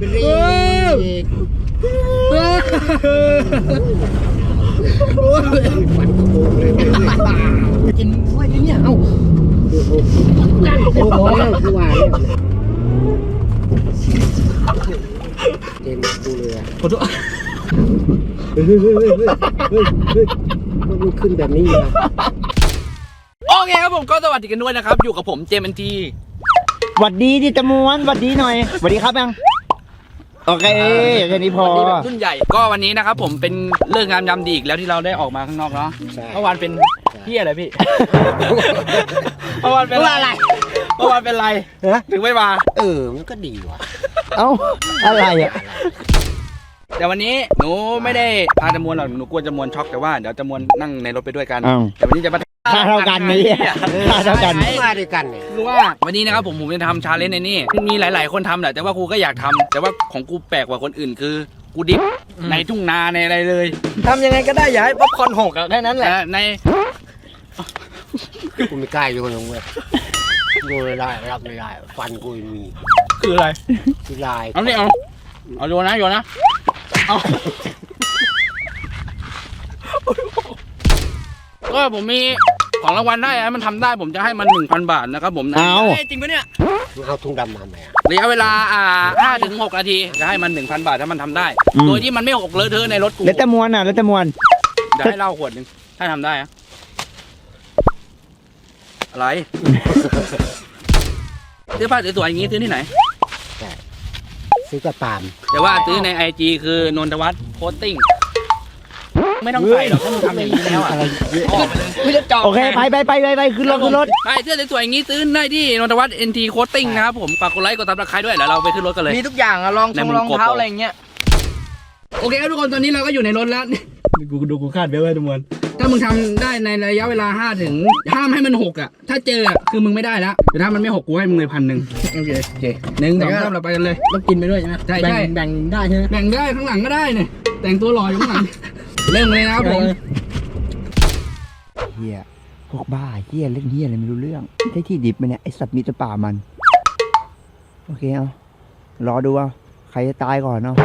เออเออโอ้ยฟันโค้งเลยเลยเลยกินไว้เนี่ยเอ้าโอ้โหแล้วคือว่าแล้วเต็มกูเลยอะขอโทษเฮ้ยเฮ้ยเฮ้ยเฮ้ยเฮ้ยเฮ้ยมันขึ้นแบบนี้นะโอเคครับผมก็สวัสดีกันด้วยนะครับ อยู่กับผมเจมส์ทีหวัดดีดิตะมวนหวัดดีหน่อยหวัดดีครับยัง โอเคแค่นี้พอ วันนี้แบบรุ่นใหญ่ก็วันนี้นะครับผมเป็นเรื่องงามยามดีอีกแล้วที่เราได้ออกมาข้างนอกเนาะใช่ เมื่อวานเป็นพี่อะไรพี่ เมื่อวานเป็นอะไรเมื่อวานเป็นอะไรฮะถึงไม่มา เออ มันก็ดีว่ะ เอ้าอะไรอะ แต่วันนี้หนูไม่ได้พาจำมวนหรอกหนูกลัวจำมวนช็อกแต่ว่าเดี๋ยวจำมวนนั่งในรถไปด้วยกันอ้าว แต่วันนี้จะมา ค่าเท่ากันนี่ค่าเท่ากันมาด้วยกันเนี่ยคือว่าวันนี้นะครับผมผมจะทำชาเลนจ์ในนี่มีหลาย ๆ คนทำแหละแต่ว่ากูก็อยากทำแต่ว่าของกูแปลกกว่าคนอื่นคือกูดิฟในทุ่งนาในอะไรเลยทำยังไงก็ได้อย่าให้ป๊อปคอร์นหกอะแค่นั้นแหละแต่ในกูไม่กล้าโยนลงเว้ยโยนไม่ได้รับไม่ได้ฟันกูยังมี คืออะไรที่ลายเอานี่เอาเอาโยนนะโยนนะเอา ก็ผมมีของรางวัลได้อะมันทำได้ผมจะให้มันหนึ่งพันบาทนะครับผมนะเอายจริงปะเนี่ย มึงเอาทุ่งดำมาไหมอะระยะเวลาอ่าห้าถึงหกนาทีจะให้มันหนึ่งพันบาทถ้ามันทำได้โดยที่มันไม่หกเลอะเทอะในรถกูแล้วตะมวนอะแล้วตะมวนเดี๋ยวให้เหล้าขวดหนึ่งถ้าทำได้อะอะไร ซื้อผ้าสวยๆอย่างนี้ซื้อที่ไหน ซื้อกระปามแต่ว่าซื้อในไอจีคือนนทวัฒน์โพสติ้ง ไม่ต้องใส่หรอกถ้ามึงทำอย่างนี้แล้วอะออกไปเลยไม่จะจอบโอเคไปไปไปไปไปขึ้นรถขึ้นรถไปเสื้อสวยๆอย่างนี้ซื้อได้ที่นนทวัฒน์เอ็นทีโคตติ้งนะครับผมฝากกดไลค์กดติดตามด้วยแล้วเราไปขึ้นรถกันเลย มีทุกอย่างอะรองในทงมุมรองโกโปรเท้าอะไรอย่างเงี้ยโอเคครับทุกคนตอนนี้เราก็อยู่ในรถแล้วกูดูกูคาดเบลไว้ตะมวนถ้ามึงทำได้ในระยะเวลาห้าถึงห้ามให้มันหกอะ ถ้าเจออะคือมึงไม่ได้แล้วแต่ถ้ามันไม่หกกูให้มึงเลยพันหนึ่งโอเคโอเคหนึ่งสองสามเราไปกันเลยต้องกินไปด้วยใช่ไหมใช่แบ่งใช่แบ่งได้ใช่ไหมแบ่งได้ข้างหลังก็ได้เนี่ยแต่งตัวหล่ออยู่ข้างหลัง เริ่มเลยนะครับผมเฮียพวกบ้าเฮียเล่นเฮียอะไรไม่รู้เรื่องได้ที่ดิบมันเนี่ยไอสัตว์มีแตะป่ามัน โอเคเอารอดูเอาใครจะตายก่อนเนาะ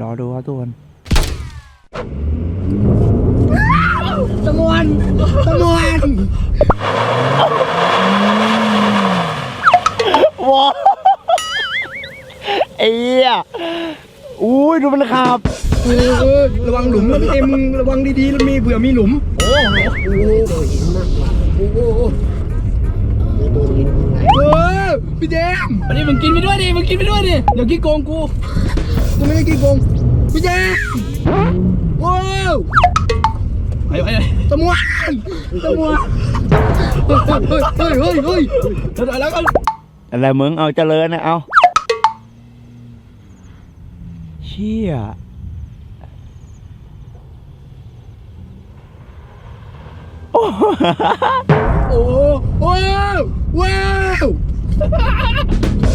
รอดูครับทุกคนตะมวนตะมวน ดูมันขับระวังหลุมนะพี่เอ็มระวังดีๆแล้วมีเผื่อมีหลุม โอ้โหโดนหินมากกว่าโอ้โหโอ้โหโดนหินเออพี่เจมวันนี้มึงกินไปด้วยดิมึงกินไปด้วยดิอย่าขี้โกงกูกูไม่ได้ขี้โกงพี่เจมส์ว้าวไปไปตะมวนตะมวนเฮ้ยเฮ้ยเฮ้ยเฮ้ยเฮ้ยแล้วก็อะไรมึงเอาเจริญนะเอาเชี่ยโอ้โอ้ว้าวว้าว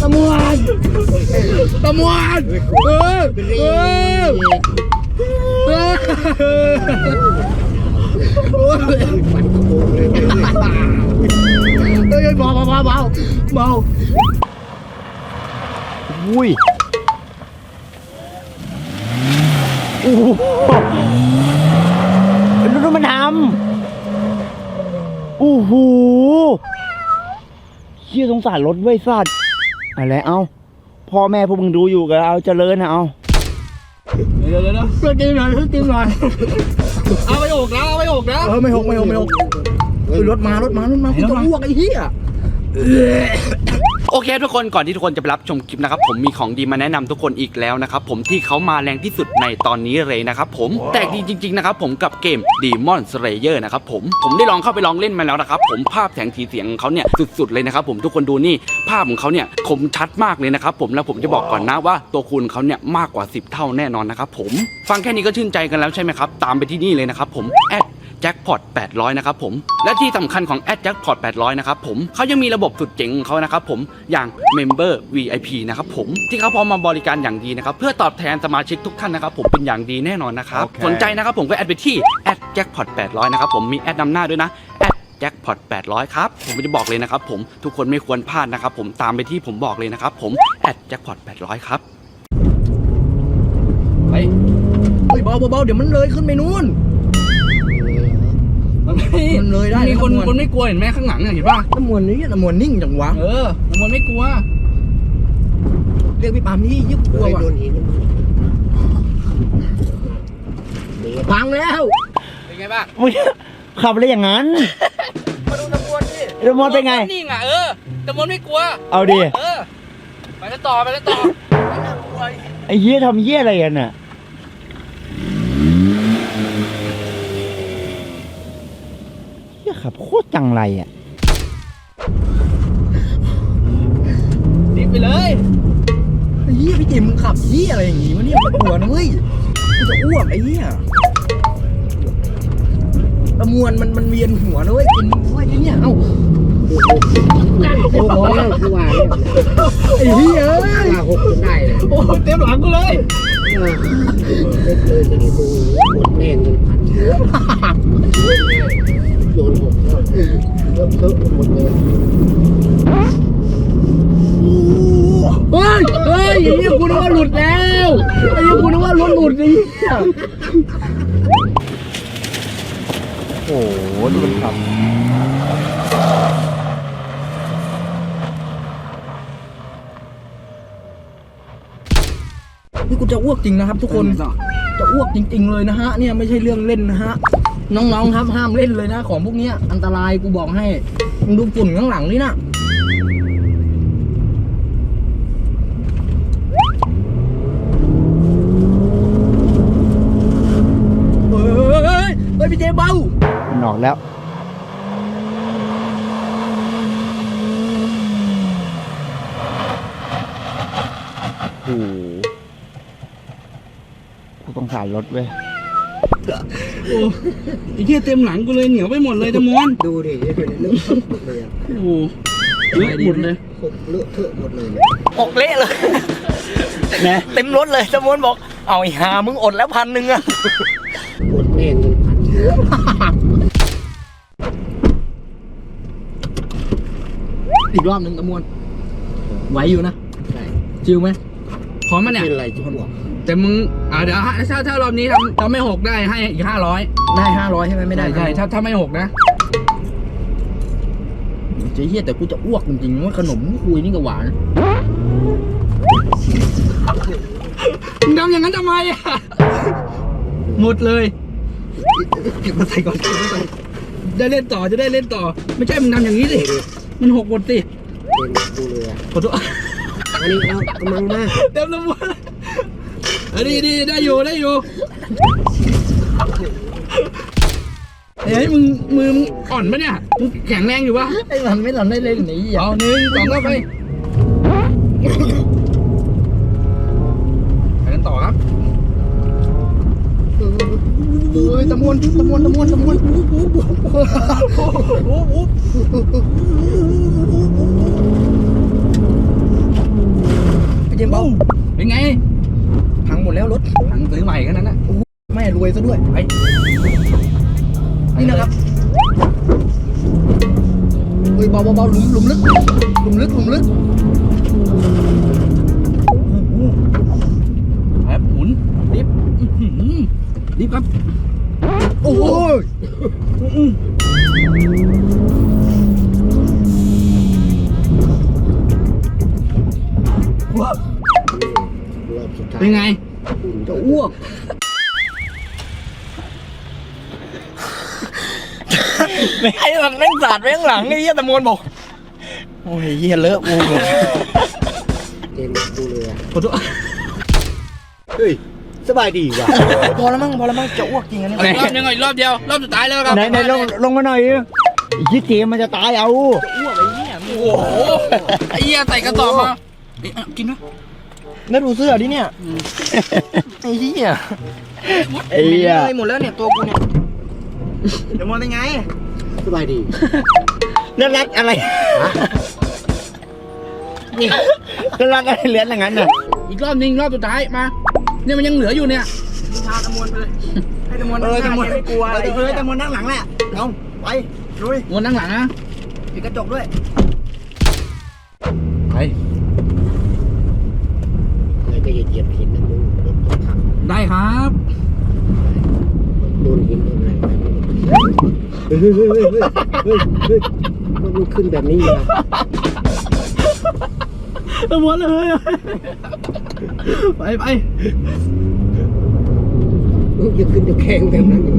ตะมวนตะมวนเออเออเออโอ้ยฟันโค้งเลยเลยเลยเฮ้ยเบาเบาเบาเบาเบาอุ้ยโอ้โห ดูดูมันทำโอ้โหเชี่ยสงสารรถไว้ยสัตว์อะไรเอาพ่อแม่พวกมึงดูอยู่กันเอาเจริญนะเอาเดี๋ยวเดี๋ยวเดี๋ยวเพื่อกินหน่อยเพื่อกินหน่อยเอาไปอกนะเอาไปอกนะเออไม่หกไม่หกไม่หกรถมารถมารถมากูจะอ้วกไอ้เหี้ย โอเค ทุกคนก่อนที่ทุกคนจะไปรับชมคลิปนะครับผมมีของดีมาแนะนำทุกคนอีกแล้วนะครับผมที่เขามาแรงที่สุดในตอนนี้เลยนะครับผมแต่ดีจริงๆนะครับผมกับเกม Demon Slayer นะครับผมผมได้ลองเข้าไปลองเล่นมาแล้วนะครับผมภาพแสงสีเสียงของเขาเนี่ยสุดๆเลยนะครับผมทุกคนดูนี่ภาพของเขาเนี่ยคมชัดมากเลยนะครับผมแล้วผมจะบอกก่อนนะว่าตัวคูณเขาเนี่ยมากกว่า 10 เท่าแน่นอนนะครับผมฟังแค่นี้ก็ชื่นใจกันแล้วใช่ไหมครับตามไปที่นี่เลยนะครับผมแอด แจ็คพอต800 นะครับผม และที่สำคัญของแอดแจ็คพอต800 นะครับผมเขายังมีระบบสุดเจ๋งของเขานะครับผมอย่าง Member VIP นะครับผมที่เขาพร้อมมาบริการอย่างดีนะครับเพื่อตอบแทนสมาชิกทุกท่านนะครับผมเป็นอย่างดีแน่นอนนะครับ สนใจนะครับผมก็แอดไปที่แอดแจ็คพอต800 นะครับผมมีแอดนำหน้าด้วยนะแอดแจ็คพอต800 ครับ ผมจะบอกเลยนะครับผมทุกคนไม่ควรพลาดนะครับผมตามไปที่ผมบอกเลยนะครับผมแอดแจ็คพอต800 ครับไปเฮ้ยเบาเบาๆเดี๋ยวมันเลยขึ้นไปนู่น มันไม่มันเลยได้มีคนน้ำมวลคนไม่กลัวเห็นไหมข้างหลังอะเห็นป่ะน้ำมวลนี่น้ำมวลนิ่งจังวะเออมันไม่กลัว เรียกพี่ปามนี่ยิ่งกลัวเคยว่ะโดนหินเบรกพังแล้วเป็นไงบ้างมึงขับอะไรอย่างนั้นมาดูน้ำมวลดิเรมอนเป็นไงนิ่งอะเออแต่มันไม่กลัว เอาดิเออไปกันต่อไปกันต่อไอ้เหี้ยทำเหี้ยอะไรกันน่ะเหี้ย ขับโคตรจังไรอะดิบไปเลยไอ้เหี้ยพี่จิมมึงขับเหี้ยอะไรอย่างงี้วะเนี่ยกลัวนะเว้ยกูจะอ้วกไอ้เหี้ยน้ำมวลมันมันเวียนหัวนะเว้ยกินด้วยไอ้เนี่ยเอ้าโอ้โหแล้วคือว่าแล้วไอ้เหี้ยเอ้ยว่าหกจนได้เลยโอ้เต็มหลังกูเลยเออเล็กเลยจะนี่กูหมดแม่งเงินพัน โยนหกแล้วเลิกเลิกหมดเลยเฮ้ยเฮ้ยไอ้เหี้ยกูนึกว่าหลุดแล้วไอ้เหี้ยกูนึกว่ารถหลุดไอ้เหี้ยโอ้โหดูมันขับนี่กูจะอ้วกจริงนะครับทุกคน จะอ้วกจริง ๆ เลยนะฮะ เนี่ยไม่ใช่เรื่องเล่นนะฮะ น้องๆครับห้ามเล่นเลยนะ ของพวกเนี้ยอันตรายกูบอกให้มึงดูฝุ่นข้างหลังนี่นะเฮ้ยเฮ้ยพี่เจเบามันออกแล้ว โอ้โหกูต้องสารรถเว้ย โอ้ไอ้เหี้ยเต็มหลังกูเลยเหนียวไปหมดเลยตะมวนดูดิเป็นเรื่องหมดเลยอะโอ้โหเลอะหมดเลยหกเลอะเทอะหมดเลยเนี่ยออกเละเลย นะเต็มรถเลยสมวนบอก เอาไอ้หามึงอดแล้วพันหนึ่งอะหมดแม่งเงินพันอีกรอบหนึ่งตะมวนไหวอยู่นะใช่ จิวไหมพร้อมมั้ยเนี่ยเป็นไรที่บอก แต่มึงอ่าเดี๋ยวถ้าถ้ารอบนี้ทำทำไม่หกได้ให้อีกห้าร้อยได้ห้าร้อยใช่ไหมไม่ได้ใช่ถ้าถ้าไม่หกนะเจ๊เฮียแต่กูจะอ้วกจริงๆว่าขนมคุยนี่ก็หวานมึงทำอย่างนั้นทำไมอะหมดเลยเก็บมาใส่ก่อนเก็บมาใส่ได้เล่นต่อจะได้เล่นต่อ ไม่ใช่มึงทำอย่างนี้สิมันหกหมดสิเป็นดูเลยอะขอโทษอันนี้เอากำลังมาเต็มละมวน อันนี้ดีได้อยู่ได้อยู่เฮ้ยมึงมือมึงอ่อนปะเนี่ยมึงแข็งแรงอยู่ปะไอ้มันไม่ทันได้เล่นหนีอะเอาหนึ่งสองก็ไปไปกันต่อครับเฮ้ยตะมวนตะมวนตะมวนตะมวนไอ้เจมส์เบาเป็นไงพัง หมดแล้วรถหนังซื้อใหม่กันนั้นนะแม่รวยซะด้วยไปนี่นะครับเฮ้ยเบาเบาเบาหลุมหลุมลึกหลุมลึกหลุมลึกครับหมุนดิฟอื้อหือดิฟครับ โอ้ยรอบสุดท้ายเป็นไงจะ อ้วก ไอ้หลังแม่งสาดแม่งหลังไอ้เหี้ยตะมวนบอก โอ้ยเหี้ยเลอะกูเจมส์ดูเลยอะขอโทษเฮ้ย สบายดีว่ะ พอแล้วมั้งพอแล้วมั้งจะอ้วกจริงอันนี้อีกรอบหนึงอีกรอบเดียว รอบสุดท้ายแล้วครับไหนไหนลงลงมาหน่อยดิไอ้ยี่เจมมันจะตายเอาอ้วกไอ้เหี้ยโอ้โหไอ้เหี้ยใส่กระสอบมาเอ้ยเอากินไหม น่าดูเสื้อดิเนี่ยไอ้เหี้ยไอ้เหี้ยเลยหมดแล้วเนี่ยตัวกูเนี่ยจะมองเป็นไงสบายดีน่ารักอะไรนี่น่ารักอะไรเหลืออย่างนั้นน่ะอีกรอบหนึงรอบสุดท้ายมาเนี่ยมันยังเหลืออยู่เนี่ยพาตะมวนไปเลยให้ตะมวนเออตะมวนไม่กลัวอะไรเออตะมวนนั่งหลังแหละเอาไปลุยงวนนั่งหลังนะปิดกระจกด้วยไปแล้วก็อย่า เหยียบหินนะมึงรถตกถังได้ครับ โดนหินโดนอะไรไปเฮ้ยเฮ้ยเฮ้ยเฮ้ยเฮ้ยเฮ้ยมันขึ้นแบบนี้นะตำรวจเลยไปไปมึงจะขึ้นจะแข่งแบบนั้นอยู่